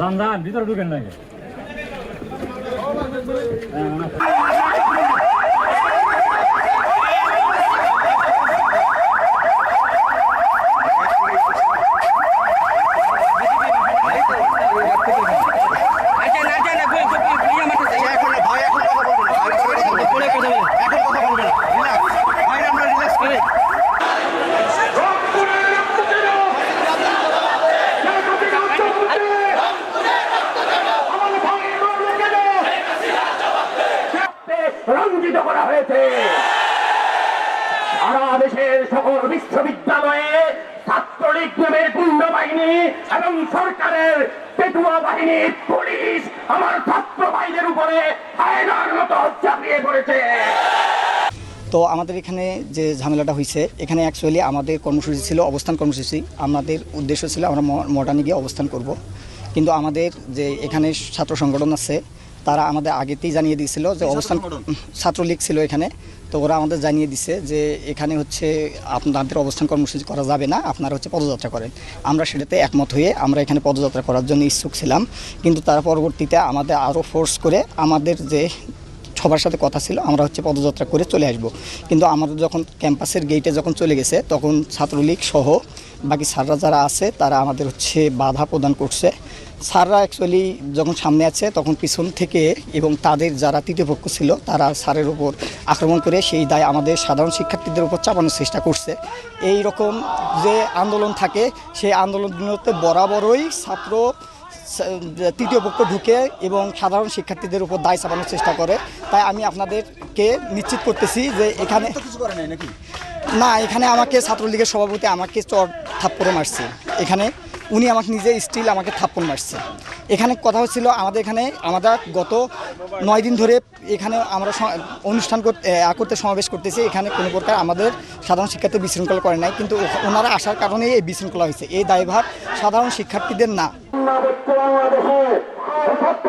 রমজান ভিতরে ঢুকেন নাকি এখন না, ভাই এখন কথা বলব না। ভাই পরে কথা বলব। এখন কথা বলব না। Relax. ভাই, আমরা relax করি। রঞ্জিত করা হয়েছে। সারা দেশের সকল বিশ্ববিদ্যালয়ে ছাত্রলীগ নামের গুন্ড বাহিনী এবং সরকারের পেটুয়া বাহিনী, পুলিশ আমার ছাত্র ভাইদের উপরে হায়নার মতো চাপিয়ে পড়েছে তো আমাদের এখানে যে ঝামেলাটা হয়েছে, এখানে অ্যাকচুয়ালি আমাদের কর্মসূচি ছিল অবস্থান কর্মসূচি। আমাদের উদ্দেশ্য ছিল আমরা মডার্নে গিয়ে অবস্থান করব। কিন্তু আমাদের যে এখানে ছাত্র সংগঠন আছে তারা আমাদের আগেতেই জানিয়ে দিয়েছিল যে অবস্থান ছাত্রলীগ ছিল এখানে। তো ওরা আমাদের জানিয়ে দিছে যে এখানে হচ্ছে আপনাদের অবস্থান কর্মসূচি করা যাবে না আপনারা হচ্ছে পদযাত্রা করেন। আমরা সেটাতে একমত হয়ে আমরা এখানে পদযাত্রা করার জন্য ইচ্ছুক ছিলাম। কিন্তু তারা পরবর্তীতে আমাদের আরও ফোর্স করে আমাদের যে সবার সাথে কথা ছিল আমরা হচ্ছে পদযাত্রা করে চলে আসব। কিন্তু আমাদের যখন ক্যাম্পাসের গেটে যখন চলে গেছে তখন ছাত্রলীগ সহ বাকি স্যাররা যারা আছে তারা আমাদের হচ্ছে বাধা প্রদান করছে। স্যাররা অ্যাকচুয়ালি যখন সামনে আছে তখন পিছন থেকে এবং তাদের যারা তৃতীয় পক্ষ ছিল তারা স্যারের উপর আক্রমণ করে সেই দায় আমাদের সাধারণ শিক্ষার্থীদের উপর চাপানোর চেষ্টা করছে। এই রকম যে আন্দোলন থাকে সেই আন্দোলনগুলোতে বরাবরই ছাত্র তৃতীয় পক্ষ ঢুকে এবং সাধারণ শিক্ষার্থীদের উপর দায় চাপানোর চেষ্টা করে। তাই আমি আপনাদেরকে নিশ্চিত করতেছি যে এখানে কিছু করে নাই নাকি? না এখানে আমাকে ছাত্রলীগের সভাপতি আমাকে চর থাপ্পড়ে মারছে। এখানে উনি আমাকে নিজে স্টিল আমাকে থাপ্পড় মারছে। এখানে কথা হচ্ছিল আমাদের এখানে, আমরা গত নয় দিন ধরে এখানে আমরা অনুষ্ঠান করতে করতে সমাবেশ করতেছি। এখানে কোনো প্রকার আমাদের সাধারণ শিক্ষার্থী বিশৃঙ্খলা করে নাই। কিন্তু ওনারা আসার কারণেই এই বিশৃঙ্খলা হয়েছে। এই দায়ভার সাধারণ শিক্ষার্থীদের না। বাংলাদেশ বাংলাদেশে ছাত্র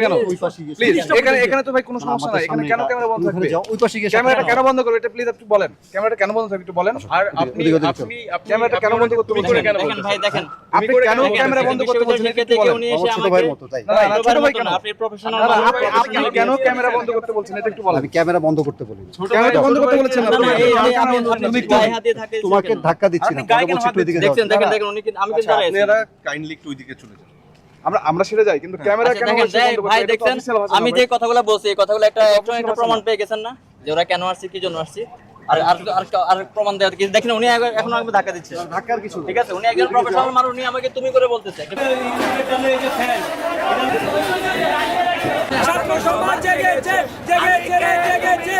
কেন? প্লিজ এখানে এখানে তো ভাই কোনো সমস্যা নাই। এখানে কেন ক্যামেরা বন্ধ থাকবে? ওই পাশে গিয়ে ক্যামেরাটা কেন বন্ধ করবে? এটা প্লিজ আপনি বলেন। ক্যামেরাটা কেন বন্ধ থাকবে একটু বলেন। আর আপনি ওদিকে, ওদিকে। আপনি ক্যামেরাটা কেন বন্ধ করতে বলছেন দেখেন ভাই দেখেন আপনি কেন ক্যামেরা বন্ধ করতে বলছেন? একটু বলেন। ছোট ভাইয়ের মতো তাই। না, না, না, ছোট ভাই কেন? আপনি প্রফেশনাল না, না, আপনি আপনি কেন ক্যামেরা বন্ধ করতে বলছেন? এটা একটু বলেন। আমি ক্যামেরা বন্ধ করতে বলি ক্যামেরা বন্ধ করতে বলেছেন না না না এই এই আপনি তুমি আপনি গায়ে হাত দিয়ে থাকে তোমাকে ধাক্কা দিচ্ছি না দেখেন দেখেন উনি আমি কিন্তু আপনারা কাইন্ডলি একটু ওইদিকে চলে যান আমরা আমরা সেটা যাই কিন্তু ক্যামেরা আচ্ছা, কেন? ভাই দেখছেন? আমি যে কথাগুলো বলছি এই কথাগুলো একটা একটা প্রমাণ পেয়ে গেছেন না? যে ওরা কেন আসছে কি জন্য আসছে? আর আর আর আর প্রমাণ দেওয়ার কি দেখেন উনি আগে- এখন আমাকে ধাক্কা দিচ্ছে। ধাক্কার কিছু ঠিক আছে? উনি একজন প্রফেশনাল মানুষ উনি আমাকে তুমি করে বলতেছে। ছাত্র সমাজ জেগেছে জেগেছে জেগেছে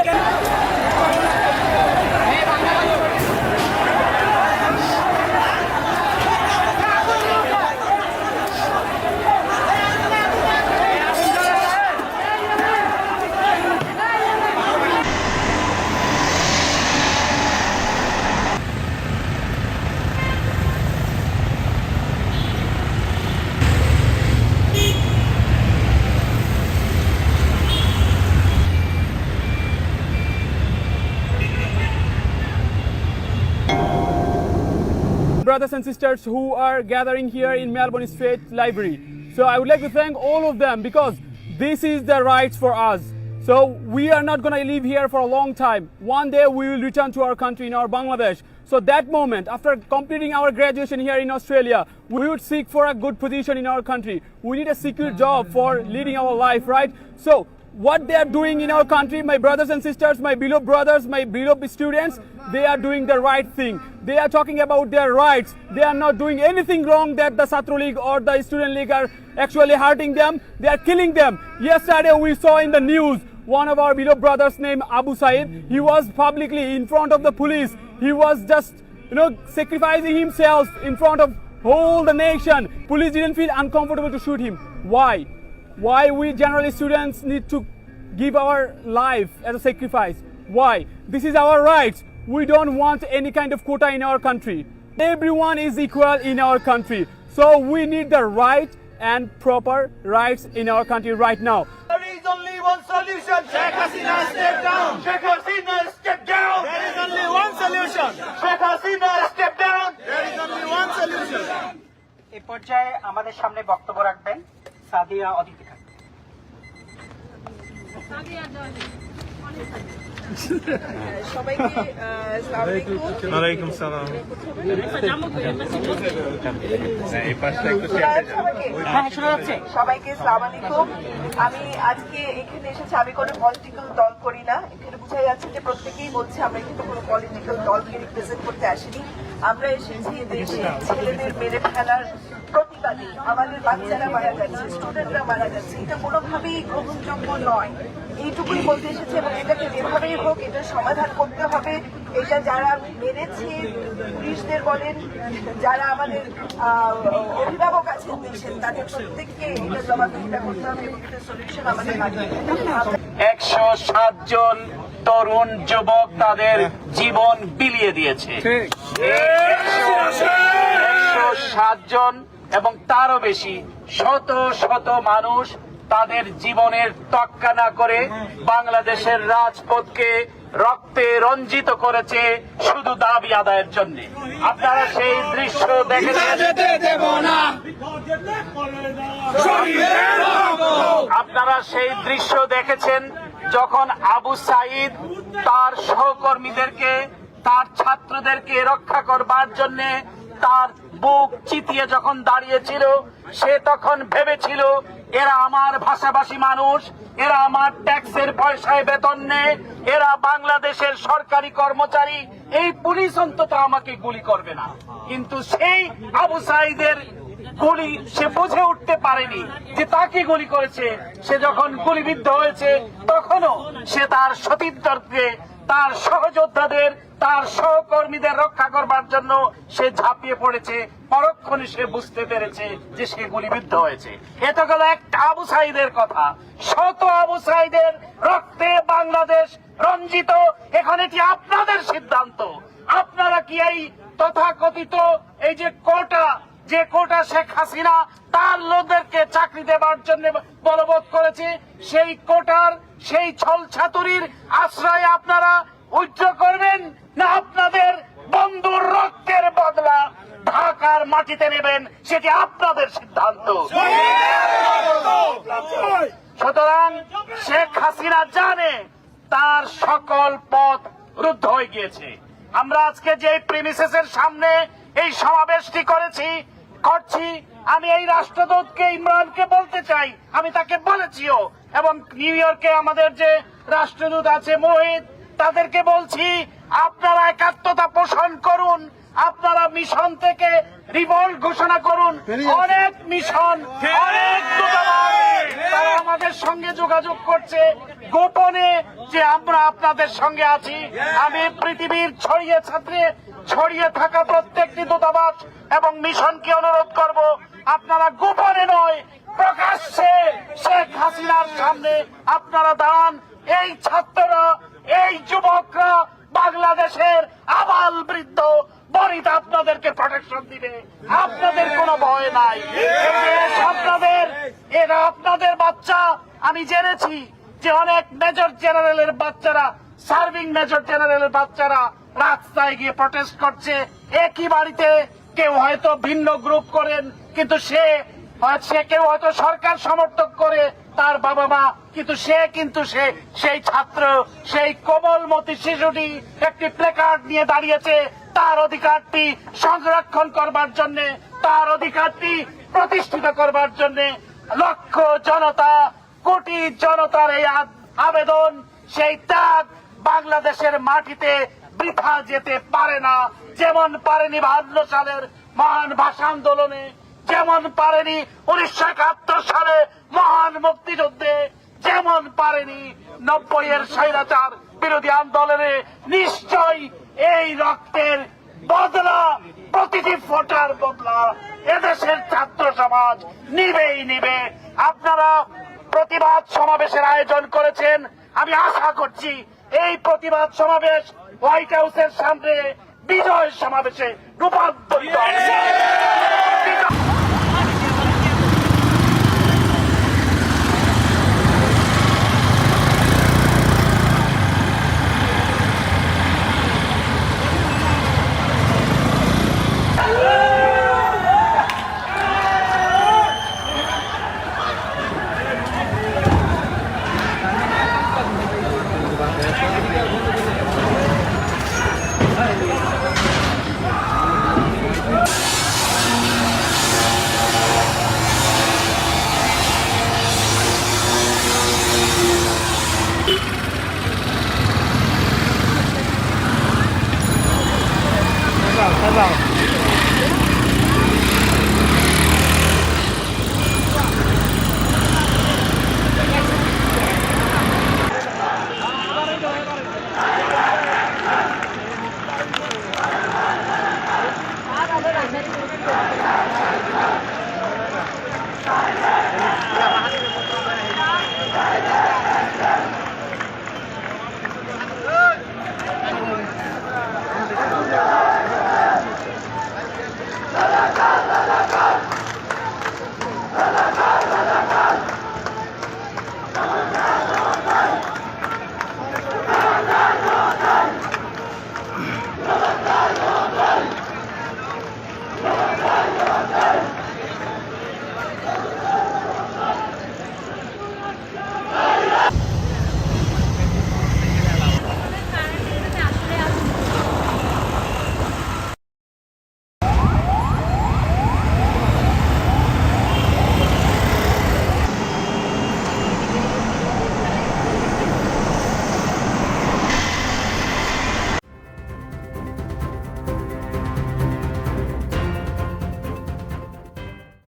brothers and sisters who are gathering here in Melbourne State Library. So I would like to thank all of them because this is the rights for us. So we are not going to live here for a long time. One day we will return to our country in our Bangladesh. So that moment, after completing our graduation here in Australia, we would seek for a good position in our country. We need a secure job for leading our life, right? So what they are doing in our country, my brothers and sisters, my beloved brothers, my beloved students, they are doing the right thing. They are talking about their rights. They are not doing anything wrong that the Satro League or the Student League are actually hurting them. They are killing them. Yesterday we saw in the news one of our beloved brothers named Abu Said. He was publicly in front of the police. He was just, you know, sacrificing himself in front of whole the nation. Police didn't feel uncomfortable to shoot him. Why? Why we generally students need to give our life as a sacrifice why this is our rights we don't want any kind of quota in our country everyone is equal in our country so we need the right and proper rights in our country right now There is only one solution. Sheikh Hasina step down. Sheikh Hasina step down. There is only one solution. Sheikh Hasina step down. There is only one solution. এ পর্যায়ে আমাদের সামনে বক্তব্য রাখবেন সাদিয়া অদিতি খান সবাইকে সালাম আলাইকুম। আমি আজকে এখানে এসেছি আমি কোনো পলিটিক্যাল দল করি না। এখানে বোঝা যাচ্ছে যে প্রত্যেকেই বলছে আমরা কিন্তু কোনো পলিটিক্যাল দলকে রিপ্রেজেন্ট করতে আসিনি। আমরা এসেছি দেশে ছেলেদের মেরে ফেলার প্রতিবাদী আমাদের বাচ্চারা মারা যাচ্ছে স্টুডেন্টরা মারা যাচ্ছে। এটা কোনোভাবেই গ্রহণযোগ্য নয়। এইটুকুই বলতে এসেছে এবং এটাকে যেভাবেই হোক এটা সমাধান করতে হবে। এটা যারা মেরেছে পুলিশদের বলেন যারা আমাদের অভিভাবক আছেন দেশের তাদের প্রত্যেককে এটা জবাবদিহিতা করতে হবে এবং এটা সলিউশন আমাদের একশো সাত জন তরুণ যুবক তাদের জীবন বিলিয়ে দিয়েছে। একশো সাত জন এবং তারও বেশি শত শত মানুষ তাদের জীবনের তক্কা না করে বাংলাদেশের রাজপথকে রক্তে রঞ্জিত করেছে শুধু দাবি আদায়ের জন্য। আপনারা সেই দৃশ্য দেখেছেন? আপনারা সেই দৃশ্য দেখেছেন যখন আবু সাইদ তার সহকর্মীদেরকে তার ছাত্রদেরকে রক্ষা করবার জন্য তার বুক চিতিয়ে যখন দাঁড়িয়েছিল, সে তখন ভেবেছিল, এরা আমার ভাষাভাষী মানুষ, এরা আমার ট্যাক্সের পয়সায় বেতন নেয়, এরা বাংলাদেশের সরকারি কর্মচারী, এই পুলিশ অন্তত আমাকে গুলি করবে না। কিন্তু সেই আবু সাইদের গুলি সে বুঝে উঠতে পারেনি যে তাকে গুলি করেছে। সে যখন গুলিবিদ্ধ হয়েছে, তখনও সে তার সতীর্থকে তার সহযোদ্ধাদের, তার সহকর্মীদের রক্ষা করবার জন্য সে ঝাঁপিয়ে পড়েছে, পরক্ষণে সে বুঝতে পেরেছে যে সে গুলিবিদ্ধ হয়েছে। এটা গেল একটা আবু সাইদের কথা। শত আবু সাইদের রক্তে বাংলাদেশ রঞ্জিত, এখন এটি আপনাদের সিদ্ধান্ত? আপনারা কি এই তথাকথিত এই যে কোটা যে কোটা শেখ হাসিনা তার লোকদেরকে চাকরি দেবার জন্য বলবৎ করেছে, সেই কোটার, সেই ছল ছাতুরির আশ্রয় আপনারা উজ্জ্ব করবেন না আপনাদের বন্ধুর রক্তের বদলা ঢাকার মাটিতে নেবেন, সেটি আপনাদের সিদ্ধান্ত। সুতরাং শেখ হাসিনা জানে তার সকল পথ রুদ্ধ হয়ে গিয়েছে। আমরা আজকে যে প্রিমিসেসের সামনে এই সমাবেশটি করেছি করছি আমি এই রাষ্ট্রদূতকে ইমরানকে বলতে চাই। আমি তাকে বলেছিও এবং নিউ ইয়র্কে আমাদের যে রাষ্ট্রদূত আছে মোহিত তাদেরকে বলছি আপনারা একাত্মতা পোষণ করুন আপনারা মিশন থেকে রিভল্ট ঘোষণা করুন। অনেক মিশন অনেক তারা আমাদের সঙ্গে যোগাযোগ করছে। গোপনে যে আমরা আপনাদের সঙ্গে আছি, আমি পৃথিবীর ছড়িয়ে ছাত্রে, ছড়িয়ে থাকা প্রত্যেকটি দূতাবাস এবং মিশনকে অনুরোধ করব, আপনারা গোপনে নয়, প্রকাশ্যে শেখ হাসিনার সামনে আপনারা দাঁড়ান। এই ছাত্ররা, এই যুবকরা বাংলাদেশের আবাল বৃদ্ধ, বনিতা আপনাদেরকে প্রোটেকশন দিবে। আপনাদের কোনো ভয় নাই। আপনাদের, এরা আপনাদের বাচ্চা, আমি জেনেছি। যে অনেক মেজর জেনারেলের বাচ্চারা সার্ভিং মেজর জেনারেলের বাচ্চারা রাস্তায় গিয়ে প্রটেস্ট করছে। একই বাড়িতে কেউ হয়তো ভিন্ন গ্রুপ করেন, কিন্তু সে সে কেউ হয়তো সরকার সমর্থক করে তার বাবা মা কিন্তু সে কিন্তু সে, সেই ছাত্র, সেই কোমলমতি শিশুটি একটি প্লেকার্ড নিয়ে দাঁড়িয়েছে। তার অধিকারটি সংরক্ষণ করবার জন্য, তার অধিকারটি প্রতিষ্ঠিত করবার জন্য লক্ষ জনতা কোটি জনতার এই আবেদন, সেই ত্যাগ বাংলাদেশের মাটিতে বৃথা যেতে পারে না। যেমন পারেনি বাহান্ন সালের মহান ভাষা আন্দোলনে, যেমন পারেনি উনিশশো একাত্তর সালে মহান মুক্তিযুদ্ধে, যেমন পারেনি নব্বই এর স্বৈরাচার বিরোধী আন্দোলনে নিশ্চয় এই রক্তের বদলা, প্রতিটি ফোটার বদলা এদেশের ছাত্র সমাজ নিবেই নিবে। আপনারা প্রতিবাদ সমাবেশের আয়োজন করেছেন। আমি আশা করছি এই প্রতিবাদ সমাবেশ হোয়াইট হাউসের সামনে বিজয় সমাবেশে রূপান্তরিত